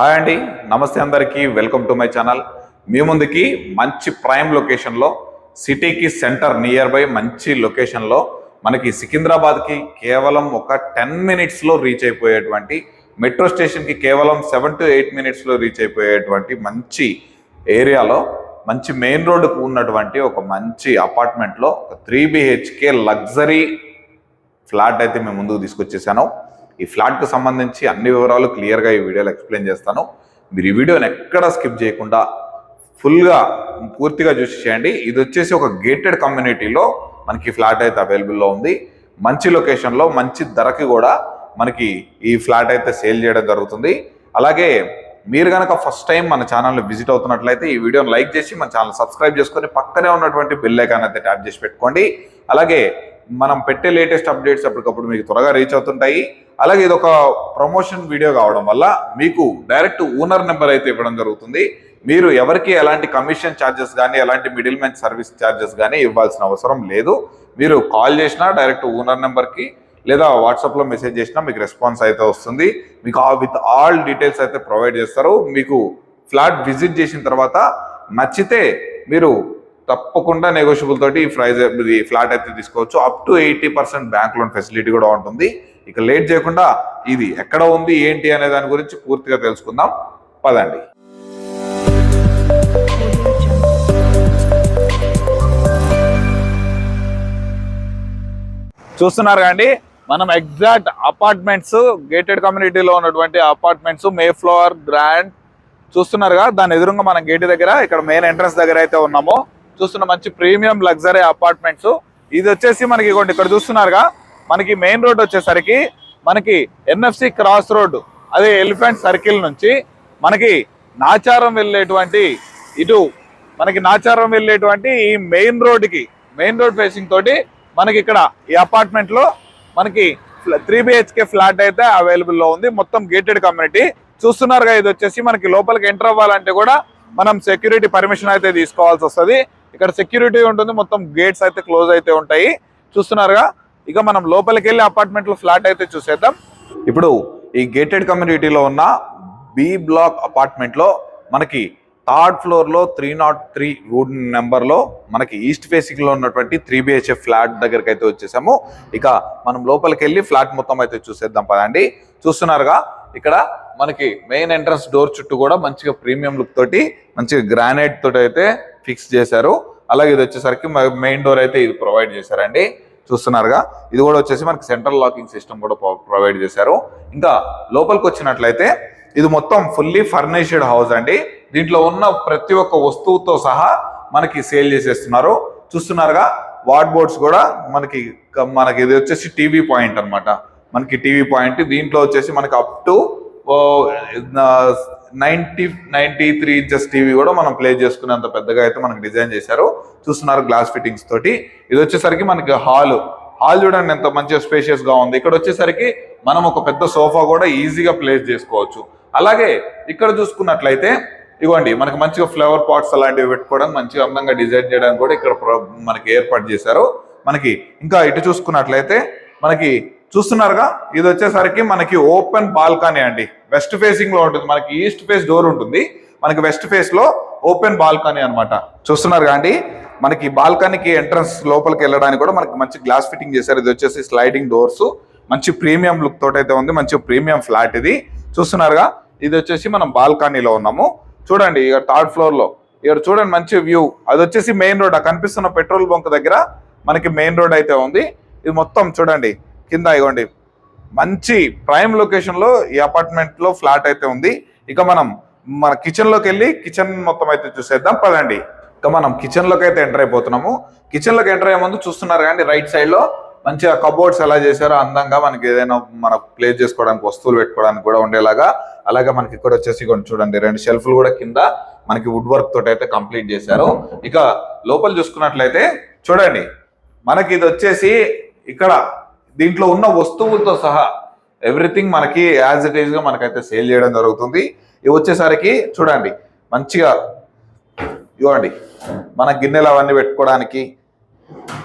Hi అండి. నమస్తే అందరికీ. Welcome to my channel. మీ ముందుకి మంచి ప్రైమ్ లొకేషన్లో సిటీకి సెంటర్ నియర్ బై మంచి లొకేషన్లో మనకి సికింద్రాబాద్కి కేవలం ఒక టెన్ మినిట్స్లో రీచ్ అయిపోయేటువంటి మెట్రో స్టేషన్కి కేవలం సెవెన్ టు ఎయిట్ మినిట్స్లో రీచ్ అయిపోయేటువంటి మంచి ఏరియాలో మంచి మెయిన్ రోడ్డుకు ఉన్నటువంటి ఒక మంచి అపార్ట్మెంట్లో ఒక త్రీ బిహెచ్కే లగ్జరీ ఫ్లాట్ అయితే మేము ముందుకు తీసుకొచ్చేసాను. ఈ ఫ్లాట్కు సంబంధించి అన్ని వివరాలు క్లియర్గా ఈ వీడియోలో ఎక్స్ప్లెయిన్ చేస్తాను. మీరు ఈ వీడియోని ఎక్కడ స్కిప్ చేయకుండా ఫుల్గా పూర్తిగా చూసి చేయండి. ఇది వచ్చేసి ఒక గేటెడ్ కమ్యూనిటీలో మనకి ఫ్లాట్ అయితే అవైలబుల్లో ఉంది. మంచి లొకేషన్లో మంచి ధరకి కూడా మనకి ఈ ఫ్లాట్ అయితే సేల్ చేయడం జరుగుతుంది. అలాగే మీరు కనుక ఫస్ట్ టైం మన ఛానల్ని విజిట్ అవుతున్నట్లయితే ఈ వీడియోని లైక్ చేసి మన ఛానల్ సబ్స్క్రైబ్ చేసుకొని పక్కనే ఉన్నటువంటి బెల్ ఐకాన్ అయితే ట్యాప్ చేసి పెట్టుకోండి. అలాగే మనం పెట్టే లేటెస్ట్ అప్డేట్స్ అప్పటికప్పుడు మీకు త్వరగా రీచ్ అవుతుంటాయి. అలాగే ఇది ఒక ప్రమోషన్ వీడియో కావడం వల్ల మీకు డైరెక్ట్ ఓనర్ నెంబర్ అయితే ఇవ్వడం జరుగుతుంది. మీరు ఎవరికి ఎలాంటి కమిషన్ ఛార్జెస్ కానీ ఎలాంటి మిడిల్ మ్యాన్ సర్వీస్ ఛార్జెస్ కానీ ఇవ్వాల్సిన అవసరం లేదు. మీరు కాల్ చేసినా డైరెక్ట్ ఓనర్ నెంబర్కి లేదా వాట్సాప్లో మెసేజ్ చేసినా మీకు రెస్పాన్స్ అయితే వస్తుంది. మీకు విత్ ఆల్ డీటెయిల్స్ అయితే ప్రొవైడ్ చేస్తారు. మీకు ఫ్లాట్ విజిట్ చేసిన తర్వాత నచ్చితే మీరు తప్పకుండా నెగోషియబుల్ తోటి ప్రైజ్ ఫ్లాట్ అయితే తీసుకోవచ్చు. Up to eighty percent bank loan facility కూడా ఉంటుంది. ఇక లేట్ చేయకుండా ఇది ఎక్కడ ఉంది ఏంటి అనే దాని గురించి పూర్తిగా తెలుసుకుందాం. పదండి. చూస్తున్నారు కండి మనం ఎగ్జాక్ట్ అపార్ట్మెంట్స్ గేటెడ్ కమ్యూనిటీలో ఉన్నటువంటి అపార్ట్మెంట్స్ మే ఫ్లోర్ గ్రాండ్ చూస్తున్నారుగా దాని ఎదురుగా మనం గేట్ దగ్గర ఇక్కడ మెయిన్ ఎంట్రన్స్ దగ్గర అయితే ఉన్నాము. చూస్తున్న మంచి ప్రీమియం లగ్జరీ అపార్ట్మెంట్స్. ఇది వచ్చేసి మనకి ఇగోండి ఇక్కడ చూస్తున్నారుగా మనకి మెయిన్ రోడ్ వచ్చేసరికి మనకి N F C cross road అదే ఎలిఫెంట్ సర్కిల్ నుంచి మనకి నాచారం వెళ్ళేటువంటి ఇటు మనకి నాచారం వెళ్ళేటువంటి ఈ మెయిన్ రోడ్కి మెయిన్ రోడ్ ఫేసింగ్ తోటి మనకి ఇక్కడ ఈ అపార్ట్మెంట్లో మనకి త్రీ బిహెచ్కే ఫ్లాట్ అయితే అవైలబుల్లో ఉంది. మొత్తం గేటెడ్ కమ్యూనిటీ చూస్తున్నారుగా ఇది వచ్చేసి మనకి లోపలికి ఎంటర్ అవ్వాలంటే కూడా మనం సెక్యూరిటీ పర్మిషన్ అయితే తీసుకోవాల్సి వస్తుంది. ఇక్కడ సెక్యూరిటీ ఉంటుంది మొత్తం గేట్స్ అయితే క్లోజ్ అయితే ఉంటాయి. చూస్తున్నారుగా ఇక మనం లోపలికి వెళ్ళి అపార్ట్మెంట్లో ఫ్లాట్ అయితే చూసేద్దాం. ఇప్పుడు ఈ గేటెడ్ కమ్యూనిటీలో ఉన్న బి బ్లాక్ అపార్ట్మెంట్లో మనకి థర్డ్ ఫ్లోర్లో త్రీ నాట్ త్రీ రూట్ నెంబర్లో మనకి ఈస్ట్ ఫేసింగ్లో ఉన్నటువంటి త్రీ బిహెచ్ఎఫ్ ఫ్లాట్ దగ్గరికి అయితే వచ్చేసాము. ఇక మనం లోపలికి వెళ్ళి ఫ్లాట్ మొత్తం అయితే చూసేద్దాం పదండి. చూస్తున్నారుగా ఇక్కడ మనకి మెయిన్ ఎంట్రన్స్ డోర్ చుట్టూ కూడా మంచిగా ప్రీమియం లుక్ తోటి మంచిగా గ్రానైట్ తోటి అయితే ఫిక్స్ చేశారు. అలాగే ఇది వచ్చేసరికి మెయిన్ డోర్ అయితే ఇది ప్రొవైడ్ చేశారండి. చూస్తున్నారుగా. ఇది కూడా వచ్చేసి మనకి సెంట్రల్ లాకింగ్ సిస్టమ్ కూడా ప్రొవైడ్ చేశారు. ఇంకా లోపలికి వచ్చినట్లయితే ఇది మొత్తం ఫుల్లీ ఫర్నిష్డ్ హౌస్ అండి. దీంట్లో ఉన్న ప్రతి ఒక్క వస్తువుతో సహా మనకి సేల్ చేసేస్తున్నారు. చూస్తున్నారుగా వార్డ్ బోర్డ్స్ కూడా మనకి మనకి ఇది వచ్చేసి టీవీ పాయింట్ అనమాట మనకి టీవీ పాయింట్ దీంట్లో వచ్చేసి మనకి up to ninety ninety three inches TV కూడా మనం ప్లే చేసుకునేంత పెద్దగా అయితే మనకి డిజైన్ చేశారు. చూస్తున్నారు గ్లాస్ ఫిట్టింగ్స్ తోటి. ఇది వచ్చేసరికి మనకి హాల్ హాల్ చూడండి ఎంత మంచిగా స్పేషియస్గా ఉంది. ఇక్కడ వచ్చేసరికి మనం ఒక పెద్ద సోఫా కూడా ఈజీగా ప్లేస్ చేసుకోవచ్చు. అలాగే ఇక్కడ చూసుకున్నట్లయితే ఇవ్వండి మనకి మంచిగా ఫ్లవర్ పాట్స్ అలాంటివి పెట్టుకోవడానికి మంచిగా అందంగా డిజైన్ చేయడానికి కూడా ఇక్కడ మనకి ఏర్పాటు చేశారు. మనకి ఇంకా ఇటు చూసుకున్నట్లయితే మనకి చూస్తున్నారుగా? ఇది వచ్చేసరికి మనకి ఓపెన్ బాల్కనీ అండి. వెస్ట్ ఫేసింగ్లో ఉంటుంది. మనకి ఈస్ట్ ఫేస్ డోర్ ఉంటుంది. మనకి వెస్ట్ ఫేస్లో ఓపెన్ బాల్కనీ అన్నమాట. చూస్తున్నారు అండి? మనకి బాల్కనీకి ఎంట్రన్స్ లోపలికి వెళ్ళడానికి కూడా మనకి మంచి గ్లాస్ ఫిట్టింగ్ చేశారు. ఇది వచ్చేసి స్లైడింగ్ డోర్స్ మంచి ప్రీమియం లుక్ తోటి అయితే ఉంది. మంచి ప్రీమియం ఫ్లాట్ ఇది. చూస్తున్నారుగా? ఇది వచ్చేసి మనం బాల్కనీలో ఉన్నాము. చూడండి ఇక థర్డ్ ఫ్లోర్లో. ఇక్కడ చూడండి మంచి వ్యూ. అది వచ్చేసి మెయిన్ రోడ్. ఆ కనిపిస్తున్న పెట్రోల్ బంక్ దగ్గర మనకి మెయిన్ రోడ్ అయితే ఉంది. ఇది మొత్తం చూడండి. కింద ఇవ్వండి మంచి ప్రైమ్ లొకేషన్లో ఈ అపార్ట్మెంట్లో ఫ్లాట్ అయితే ఉంది. ఇక మనం మన కిచెన్లోకి వెళ్ళి కిచెన్ మొత్తం అయితే చూసేద్దాం. పదండి. ఇక మనం కిచెన్లోకి అయితే ఎంటర్ అయిపోతున్నాము. కిచెన్లోకి ఎంటర్ అయ్యే ముందు చూస్తున్నారు కానీ రైట్ సైడ్లో మంచిగా కబోర్డ్స్ ఎలా చేశారో అందంగా మనకి ఏదైనా మన ప్లేస్ చేసుకోవడానికి వస్తువులు పెట్టుకోవడానికి కూడా ఉండేలాగా. అలాగే మనకి ఇక్కడ వచ్చేసి కొన్ని చూడండి రెండు షెల్ఫ్లు కూడా కింద మనకి వుడ్ వర్క్ తోటి అయితే కంప్లీట్ చేశారు. ఇక లోపల చూసుకున్నట్లయితే చూడండి మనకి ఇది వచ్చేసి ఇక్కడ దీంట్లో ఉన్న వస్తువులతో సహా ఎవ్రీథింగ్ మనకి యాజ్ ఇట్ ఈస్గా మనకైతే సేల్ చేయడం జరుగుతుంది. ఇవి వచ్చేసరికి చూడండి మంచిగా ఇవ్వండి. మన గిన్నెలు అవన్నీ పెట్టుకోవడానికి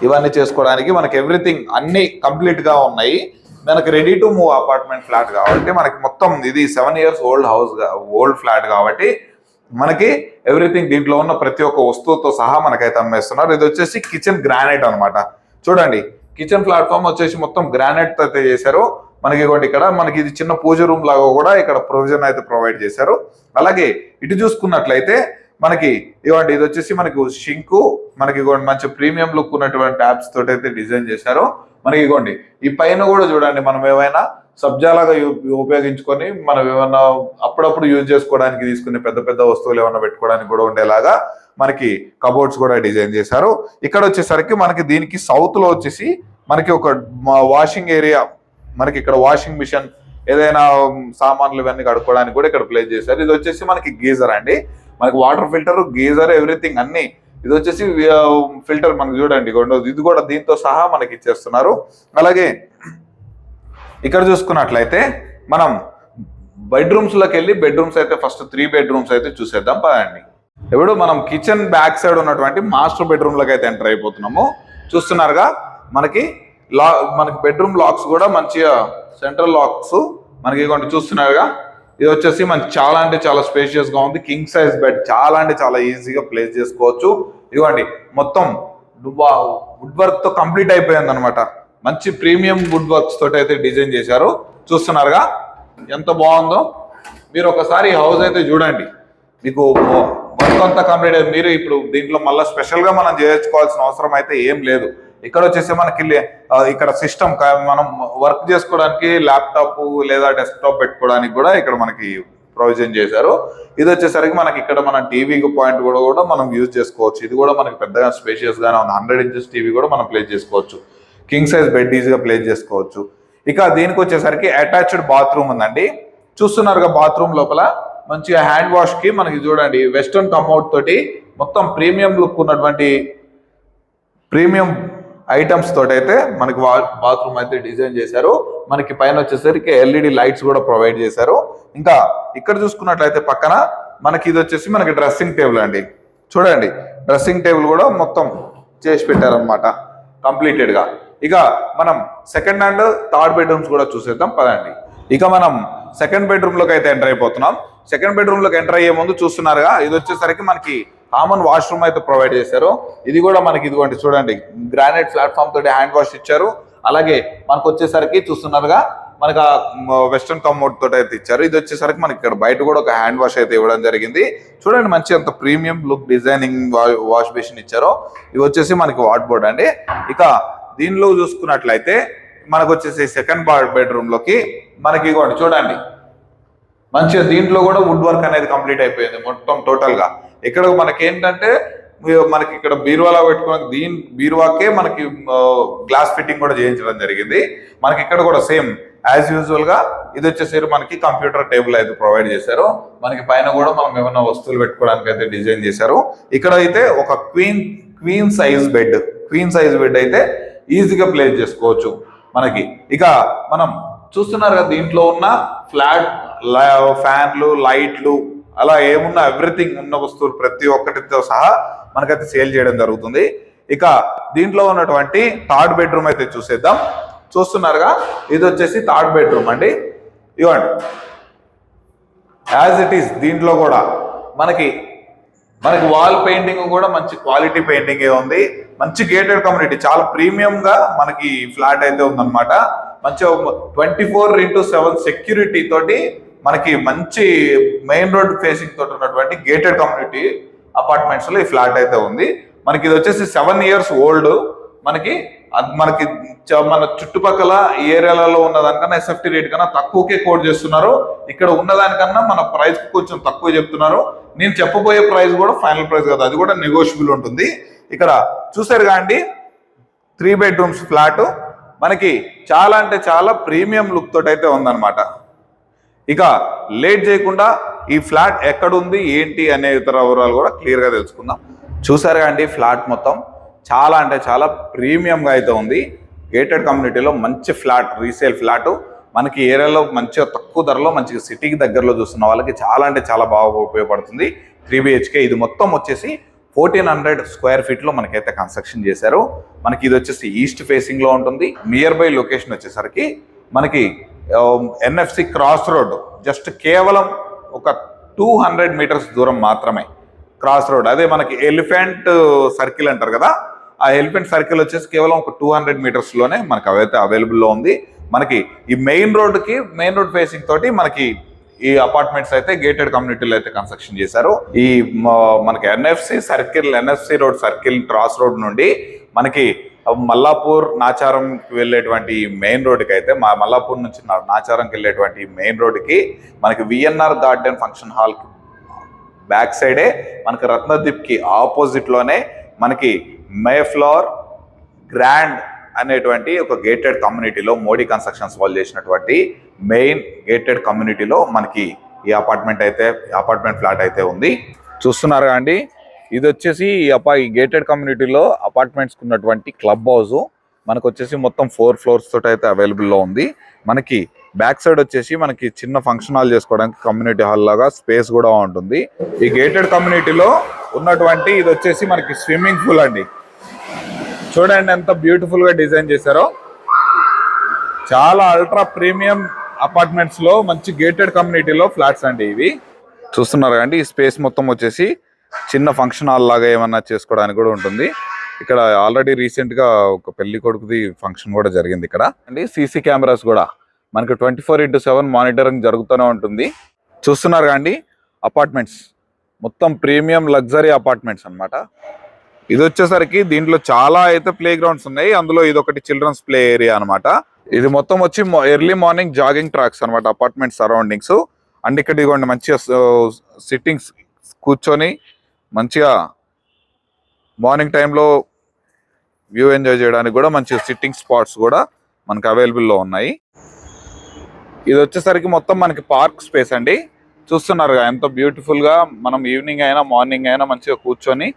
ఇవన్నీ చేసుకోవడానికి మనకి ఎవ్రీథింగ్ అన్ని కంప్లీట్గా ఉన్నాయి. మనకి ready to move apartment flat కాబట్టి మనకి మొత్తం ఇది seven years old house old flat కాబట్టి మనకి ఎవ్రీథింగ్ దీంట్లో ఉన్న ప్రతి ఒక్క వస్తువుతో సహా మనకైతే అమ్మేస్తున్నారు. ఇది వచ్చేసి కిచెన్ గ్రానైట్ అనమాట చూడండి కిచెన్ ప్లాట్ఫామ్ వచ్చేసి మొత్తం గ్రానైట్ అయితే చేశారు. మనకి ఇవ్వండి ఇక్కడ మనకి ఇది చిన్న పూజ రూమ్ లాగా కూడా ఇక్కడ ప్రొవిజన్ అయితే ప్రొవైడ్ చేశారు. అలాగే ఇటు చూసుకున్నట్లయితే మనకి ఇవ్వండి ఇది వచ్చేసి మనకు షింకు మనకి ఇగోండి మంచి ప్రీమియం లుక్ ఉన్నటువంటి యాప్స్ తోటి అయితే డిజైన్ చేశారు. మనకి ఇగోండి ఈ పైన కూడా చూడండి మనం ఏమైనా సబ్జాలాగా ఉపయోగించుకొని మనం ఏమన్నా అప్పుడప్పుడు యూజ్ చేసుకోవడానికి తీసుకునే పెద్ద పెద్ద వస్తువులు ఏమన్నా పెట్టుకోవడానికి కూడా ఉండేలాగా మనకి కబోర్డ్స్ కూడా డిజైన్ చేశారు. ఇక్కడ వచ్చేసరికి మనకి దీనికి సౌత్లో వచ్చేసి మనకి ఒక వాషింగ్ ఏరియా మనకి ఇక్కడ వాషింగ్ మిషన్ ఏదైనా సామాన్లు ఇవన్నీ కడుక్కోవడానికి కూడా ఇక్కడ ప్లేస్ చేశారు. ఇది వచ్చేసి మనకి గీజర్ అండి. మనకి వాటర్ ఫిల్టర్ గీజర్ ఎవ్రీథింగ్ అన్ని. ఇది వచ్చేసి ఫిల్టర్ మనకి చూడండి ఇది కూడా దీంతో సహా మనకి ఇచ్చేస్తున్నారు. అలాగే ఇక్కడ చూసుకున్నట్లయితే మనం బెడ్రూమ్స్లోకి వెళ్ళి బెడ్రూమ్స్ అయితే ఫస్ట్ త్రీ బెడ్రూమ్స్ అయితే చూసేద్దాం. పదండి. ఇప్పుడు మనం కిచెన్ బ్యాక్ సైడ్ ఉన్నటువంటి మాస్టర్ బెడ్రూమ్లోకి అయితే ఎంటర్ అయిపోతున్నాము. చూస్తున్నారుగా మనకి లా మనకి బెడ్రూమ్ లాక్స్ కూడా మంచిగా సెంట్రల్ లాక్స్ మనకి ఇగోండి చూస్తున్నారుగా? ఇది వచ్చేసి మనకి చాలా అంటే చాలా స్పేషియస్గా ఉంది. కింగ్ సైజ్ బెడ్ చాలా అంటే చాలా ఈజీగా ప్లేస్ చేసుకోవచ్చు. ఇదిగోండి మొత్తం వుడ్ వర్క్తో కంప్లీట్ అయిపోయింది అనమాట మంచి ప్రీమియం వుడ్ వర్క్స్ తోటి అయితే డిజైన్ చేశారు. చూస్తున్నారుగా? ఎంత బాగుందో? మీరు ఒకసారి హౌస్ అయితే చూడండి. మీకు వర్క్ అంతా కంప్లీట్ అయ్యింది. మీరు ఇప్పుడు దీంట్లో మళ్ళీ స్పెషల్గా మనం చేయించుకోవాల్సిన అవసరం అయితే ఏం లేదు. ఇక్కడ వచ్చేసి మనకి లే- ఇక్కడ సిస్టమ్ మనం వర్క్ చేసుకోవడానికి ల్యాప్టాప్ లేదా డెస్క్టాప్ పెట్టుకోవడానికి కూడా ఇక్కడ మనకి ప్రొవిజన్ చేశారు. ఇది వచ్చేసరికి మనకి ఇక్కడ మన టీవీ పాయింట్ కూడా కూడా మనం యూజ్ చేసుకోవచ్చు. ఇది కూడా మనకి పెద్దగా స్పేషియస్ గానే ఉంది. హండ్రెడ్ ఇంచెస్ టీవీ కూడా మనం ప్లేస్ చేసుకోవచ్చు. కింగ్ సైజ్ బెడ్ ఈజీగా ప్లేస్ చేసుకోవచ్చు. ఇక దీనికి వచ్చేసరికి అటాచ్డ్ బాత్రూమ్ ఉందండి. చూస్తున్నారుగా బాత్రూమ్ లోపల మంచిగా హ్యాండ్ వాష్కి మనకి చూడండి వెస్టర్న్ కమ్అట్ తోటి మొత్తం ప్రీమియం లుక్ ఉన్నటువంటి ప్రీమియం ఐటమ్స్ తోటైతే మనకి బాత్రూమ్ అయితే డిజైన్ చేశారు. మనకి పైన వచ్చేసరికి ఎల్ఈడి లైట్స్ కూడా ప్రొవైడ్ చేశారు. ఇంకా ఇక్కడ చూసుకున్నట్లయితే పక్కన మనకి ఇది వచ్చేసి మనకి డ్రెస్సింగ్ టేబుల్ అండి. చూడండి డ్రెస్సింగ్ టేబుల్ కూడా మొత్తం చేసి పెట్టారనమాట కంప్లీటెడ్గా ఇక మనం సెకండ్ అండ్ థర్డ్ బెడ్రూమ్స్ కూడా చూసేద్దాం పదండి. ఇక మనం సెకండ్ బెడ్రూమ్లోకి అయితే ఎంటర్ అయిపోతున్నాం. సెకండ్ బెడ్రూమ్లోకి ఎంటర్ అయ్యే ముందు చూస్తున్నారుగా ఇది వచ్చేసరికి మనకి కామన్ వాష్రూమ్ అయితే ప్రొవైడ్ చేశారు. ఇది కూడా మనకి ఇదిగోండి చూడండి గ్రానైట్ ప్లాట్ఫామ్ తోటి హ్యాండ్ వాష్ ఇచ్చారు. అలాగే మనకు వచ్చేసరికి చూస్తున్నారుగా మనకి వెస్ట్రన్ కమోడ్ తోటి అయితే ఇచ్చారు. ఇది వచ్చేసరికి మనకి ఇక్కడ బయట కూడా ఒక హ్యాండ్ వాష్ అయితే ఇవ్వడం జరిగింది. చూడండి మంచి అంత premium look designing wash basin ఇచ్చారు. ఇవి వచ్చేసి మనకి వాట్ బోర్డ్ అండి. ఇక దీనిలో చూసుకున్నట్లయితే మనకు వచ్చేసి సెకండ్ బెడ్రూమ్లోకి మనకి ఇగోండి చూడండి. మంచిగా దీంట్లో కూడా వుడ్ వర్క్ అనేది కంప్లీట్ అయిపోయింది మొత్తం టోటల్గా. ఇక్కడ మనకి ఏంటంటే మనకి ఇక్కడ బీరువాలో పెట్టుకోవడానికి దీని బీరువాకే మనకి గ్లాస్ ఫిట్టింగ్ కూడా చేయించడం జరిగింది. మనకి ఇక్కడ కూడా సేమ్ యాజ్ యూజువల్గా ఇది వచ్చేసరికి మనకి కంప్యూటర్ టేబుల్ అయితే ప్రొవైడ్ చేశారు. మనకి పైన కూడా మనం ఏమైనా వస్తువులు పెట్టుకోవడానికి అయితే డిజైన్ చేశారు. ఇక్కడ అయితే ఒక queen queen size bed queen size bed అయితే ఈజీగా ప్లేస్ చేసుకోవచ్చు మనకి. ఇక మనం చూస్తున్నారు కదా దీంట్లో ఉన్న ఫ్లాట్ ఫ్యాన్లు లైట్లు అలా ఏమున్నా ఎవ్రీథింగ్ ఉన్న వస్తువులు ప్రతి ఒక్కటితో సహా మనకైతే సేల్ చేయడం జరుగుతుంది. ఇక దీంట్లో ఉన్నటువంటి థర్డ్ బెడ్రూమ్ అయితే చూసేద్దాం. చూస్తున్నారుగా ఇది వచ్చేసి థర్డ్ బెడ్రూమ్ అండి. ఇవ్వండి. యాజ్ ఇట్ ఈస్ దీంట్లో కూడా మనకి మనకి వాల్ పెయింటింగ్ కూడా మంచి క్వాలిటీ పెయింటింగ్ ఉంది. మంచి గేటెడ్ కమ్యూనిటీ చాలా ప్రీమియం గా మనకి ఫ్లాట్ అయితే ఉందన్నమాట. మంచి twenty four into seven security తోటి మనకి మంచి మెయిన్ రోడ్ ఫేసింగ్ తోటి ఉన్నటువంటి గేటెడ్ కమ్యూనిటీ అపార్ట్మెంట్స్లో ఈ ఫ్లాట్ అయితే ఉంది. మనకి ఇది వచ్చేసి సెవెన్ ఇయర్స్ ఓల్డ్ మనకి మనకి చ- మన చుట్టుపక్కల ఏరియాలలో ఉన్న ఉన్నదానికన్నా ఎస్ఎఫ్టీ రేట్ కన్నా తక్కువకే కోట్ చేస్తున్నారు. ఇక్కడ ఉన్నదానికన్నా మన ప్రైస్ కొంచెం తక్కువ చెప్తున్నారు. నేను చెప్పబోయే ప్రైస్ కూడా ఫైనల్ ప్రైస్ కాదు. అది కూడా నెగోషియబుల్ ఉంటుంది. ఇక్కడ చూసారు కాండి త్రీ బెడ్రూమ్స్ ఫ్లాట్ మనకి చాలా అంటే చాలా ప్రీమియం లుక్ తోటైతే అయితే ఉందన్నమాట. ఇక లేట్ చేయకుండా ఈ ఫ్లాట్ ఎక్కడుంది ఏంటి అనే ఇతర వివరాలు కూడా క్లియర్గా తెలుసుకుందాం. చూసారుగా అండి ఫ్లాట్ మొత్తం చాలా అంటే చాలా ప్రీమియంగా అయితే ఉంది. గేటెడ్ కమ్యూనిటీలో మంచి ఫ్లాట్ రీసేల్ ఫ్లాట్. మనకి ఏరియాలో మంచిగా తక్కువ ధరలో మంచిగా సిటీకి దగ్గరలో చూస్తున్న వాళ్ళకి చాలా అంటే చాలా బాగా ఉపయోగపడుతుంది. త్రీ బిహెచ్కే ఇది మొత్తం వచ్చేసి ఫోర్టీన్ హండ్రెడ్ స్క్వేర్ ఫీట్లో మనకైతే కన్స్ట్రక్షన్ చేశారు. మనకి ఇది వచ్చేసి ఈస్ట్ ఫేసింగ్లో ఉంటుంది. నియర్ బై లొకేషన్ వచ్చేసరికి మనకి ఎన్ఎఫ్సి క్రాస్ రోడ్ జస్ట్ కేవలం ఒక టూ హండ్రెడ్ మీటర్స్ దూరం మాత్రమే క్రాస్ రోడ్ అదే మనకి ఎలిఫెంట్ సర్కిల్ uh, అంటారు కదా ఆ ఎలిఫెంట్ సర్కిల్ వచ్చేసి కేవలం ఒక టూ హండ్రెడ్ మీటర్స్లోనే మనకి అవైతే అవైలబుల్లో ఉంది. మనకి ఈ మెయిన్ రోడ్కి మెయిన్ రోడ్ ఫేసింగ్ తోటి మనకి ఈ అపార్ట్మెంట్స్ అయితే గేటెడ్ కమ్యూనిటీలు అయితే కన్స్ట్రక్షన్ చేశారు. ఈ మనకి N F C circle N F C road circle cross road నుండి మనకి మల్లాపూర్ నాచారంకి వెళ్ళేటువంటి మెయిన్ రోడ్డుకి అయితే మా మల్లాపూర్ నుంచి నాచారంకి వెళ్ళేటువంటి మెయిన్ రోడ్డుకి మనకి V N R garden function hall back సైడే మనకి రత్నదీప్కి ఆపోజిట్లోనే మనకి మేఫ్లవర్ గ్రాండ్ అనేటువంటి ఒక గేటెడ్ కమ్యూనిటీలో మోడీ కన్స్ట్రక్షన్స్ వాళ్ళు చేసినటువంటి మెయిన్ గేటెడ్ కమ్యూనిటీలో మనకి ఈ అపార్ట్మెంట్ అయితే అపార్ట్మెంట్ ఫ్లాట్ అయితే ఉంది. చూస్తున్నారు అండి? ఇది వచ్చేసి అపా ఈ గేటెడ్ కమ్యూనిటీలో అపార్ట్మెంట్స్ ఉన్నటువంటి క్లబ్ హౌస్ మనకు వచ్చేసి మొత్తం ఫోర్ ఫ్లోర్స్ తోటి అయితే అవైలబుల్లో లో ఉంది. మనకి బ్యాక్ సైడ్ వచ్చేసి మనకి చిన్న ఫంక్షన్ హాల్ చేసుకోవడానికి కమ్యూనిటీ హాల్ లాగా స్పేస్ కూడా ఉంటుంది. ఈ గేటెడ్ కమ్యూనిటీలో ఉన్నటువంటి ఇది వచ్చేసి మనకి స్విమ్మింగ్ పూల్ అండి. చూడండి ఎంత బ్యూటిఫుల్గా డిజైన్ చేశారో. చాలా అల్ట్రా ప్రీమియం అపార్ట్మెంట్స్లో మంచి గేటెడ్ కమ్యూనిటీలో ఫ్లాట్స్ అండి ఇవి. చూస్తున్నారు అండి ఈ స్పేస్ మొత్తం వచ్చేసి చిన్న ఫంక్షన్ హాల్ లాగా ఏమన్నా చేసుకోవడానికి కూడా ఉంటుంది. ఇక్కడ ఆల్రెడీ రీసెంట్గా ఒక పెళ్ళి కొడుకుది ఫంక్షన్ కూడా జరిగింది ఇక్కడ. అండి సీసీ కెమెరాస్ కూడా. మనకి twenty four into seven monitoring జరుగుతూనే ఉంటుంది. చూస్తున్నారు కాండి అపార్ట్మెంట్స్ మొత్తం ప్రీమియం లగ్జరీ అపార్ట్మెంట్స్ అన్నమాట. ఇది వచ్చేసరికి దీంట్లో చాలా అయితే ప్లే గ్రౌండ్స్ ఉన్నాయి. అందులో ఇది ఒకటి చిల్డ్రన్స్ ప్లే ఏరియా అన్నమాట. ఇది మొత్తం వచ్చి ఎర్లీ మార్నింగ్ జాగింగ్ ట్రాక్స్ అన్నమాట అపార్ట్మెంట్ సరౌండింగ్స్ అండ్ ఇక్కడ ఇదిగోండి మంచిగా uh, సిట్టింగ్స్ కూర్చొని మంచిగా మార్నింగ్ టైంలో వ్యూ ఎంజాయ్ చేయడానికి కూడా మంచి సిట్టింగ్ స్పాట్స్ కూడా మనకి అవైలబుల్లో ఉన్నాయి. ఇది వచ్చేసరికి మొత్తం మనకి పార్క్ స్పేస్ అండి. చూస్తున్నారుగా ఎంత బ్యూటిఫుల్గా మనం ఈవినింగ్ అయినా మార్నింగ్ అయినా మంచిగా కూర్చొని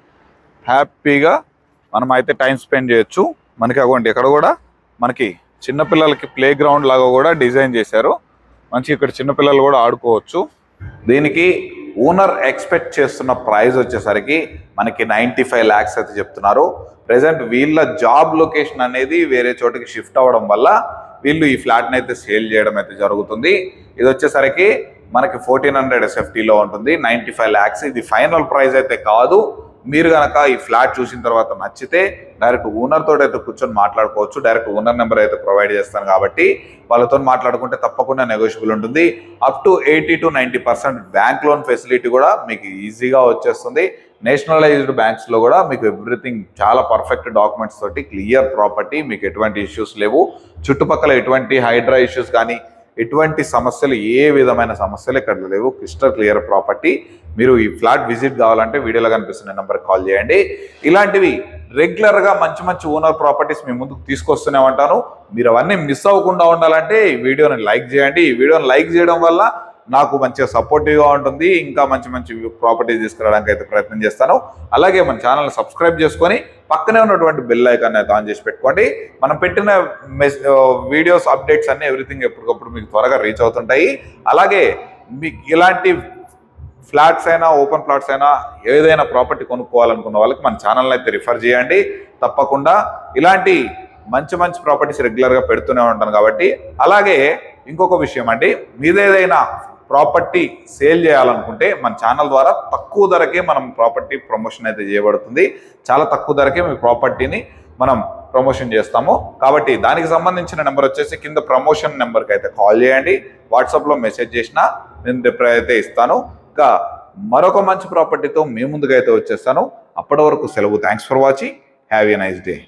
హ్యాపీగా మనం అయితే టైం స్పెండ్ చేయొచ్చు. మనకి అగోండి ఇక్కడ కూడా మనకి చిన్నపిల్లలకి ప్లే గ్రౌండ్ లాగా కూడా డిజైన్ చేశారు. మంచి ఇక్కడ చిన్నపిల్లలు కూడా ఆడుకోవచ్చు. దీనికి ఓనర్ ఎక్స్పెక్ట్ చేస్తున్న ప్రైస్ వచ్చేసరికి మనకి నైంటీ ఫైవ్ ల్యాక్స్ అయితే చెప్తున్నారు. ప్రెసెంట్ వీళ్ళ జాబ్ లొకేషన్ అనేది వేరే చోటికి షిఫ్ట్ అవ్వడం వల్ల వీళ్ళు ఈ ఫ్లాట్ని అయితే సేల్ చేయడం అయితే జరుగుతుంది. ఇది వచ్చేసరికి మనకి ఫోర్టీన్ హండ్రెడ్ ఎస్ఎఫ్టీలో ఉంటుంది. నైంటీ ఫైవ్ ల్యాక్స్ ఇది ఫైనల్ ప్రైస్ అయితే కాదు. మీరు కనుక ఈ ఫ్లాట్ చూసిన తర్వాత నచ్చితే డైరెక్ట్ ఓనర్ తోటి అయితే కూర్చొని మాట్లాడుకోవచ్చు. డైరెక్ట్ ఓనర్ నెంబర్ అయితే ప్రొవైడ్ చేస్తాను కాబట్టి వాళ్ళతో మాట్లాడుకుంటే తప్పకుండా నెగోషియబుల్ ఉంటుంది. Up to eighty to ninety percent bank loan facility కూడా మీకు ఈజీగా వచ్చేస్తుంది. నేషనలైజ్డ్ బ్యాంక్స్లో కూడా మీకు ఎవ్రీథింగ్ చాలా పర్ఫెక్ట్ డాక్యుమెంట్స్ తోటి క్లియర్ ప్రాపర్టీ మీకు ఎటువంటి ఇష్యూస్ లేవు. చుట్టుపక్కల ఎటువంటి హైడ్రా ఇష్యూస్ కానీ ఎటువంటి సమస్యలు ఏ విధమైన సమస్యలు ఇక్కడ లేవు. Crystal clear property. మీరు ఈ ఫ్లాట్ విజిట్ కావాలంటే వీడియోలో కనిపిస్తున్న నెంబర్కి కాల్ చేయండి. ఇలాంటివి రెగ్యులర్గా మంచి మంచి ఓనర్ ప్రాపర్టీస్ మీ ముందుకు తీసుకొస్తూనే ఉంటాను మీరు అవన్నీ మిస్ అవ్వకుండా ఉండాలంటే ఈ వీడియోని లైక్ చేయండి. ఈ వీడియోని లైక్ చేయడం వల్ల నాకు మంచిగా సపోర్టివ్గా ఉంటుంది. ఇంకా మంచి మంచి ప్రాపర్టీస్ తీసుకురావడానికి అయితే ప్రయత్నం చేస్తాను. అలాగే మన ఛానల్ని సబ్స్క్రైబ్ చేసుకొని పక్కనే ఉన్నటువంటి బెల్ ఐకాన్ అయితే ఆన్ చేసి పెట్టుకోండి. మనం పెట్టిన మెస్ వీడియోస్ అప్డేట్స్ అన్ని ఎవ్రీథింగ్ ఎప్పటికప్పుడు మీకు త్వరగా రీచ్ అవుతుంటాయి. అలాగే మీకు ఇలాంటి ఫ్లాట్స్ అయినా ఓపెన్ ప్లాట్స్ అయినా ఏదైనా ప్రాపర్టీ కొనుక్కోవాలనుకున్న వాళ్ళకి మన ఛానల్ని అయితే రిఫర్ చేయండి. తప్పకుండా ఇలాంటి మంచి మంచి ప్రాపర్టీస్ రెగ్యులర్గా పెడుతూనే ఉంటాను కాబట్టి. అలాగే ఇంకొక విషయం అండి. మీదేదైనా ప్రాపర్టీ సేల్ చేయాలనుకుంటే మన ఛానల్ ద్వారా తక్కువ ధరకే మనం ప్రాపర్టీ ప్రమోషన్ అయితే చేయబడుతుంది. చాలా తక్కువ ధరకే మీ ప్రాపర్టీని మనం ప్రమోషన్ చేస్తాము. కాబట్టి దానికి సంబంధించిన నెంబర్ వచ్చేసి కింద ప్రమోషన్ నెంబర్కి అయితే కాల్ చేయండి. వాట్సాప్లో మెసేజ్ చేసినా నేను రిప్లై అయితే ఇస్తాను. ఇంకా మరొక మంచి ప్రాపర్టీతో మీ ముందుకు అయితే వచ్చేస్తాను. అప్పటి వరకు సెలవు. Thanks for watching. Have a nice day.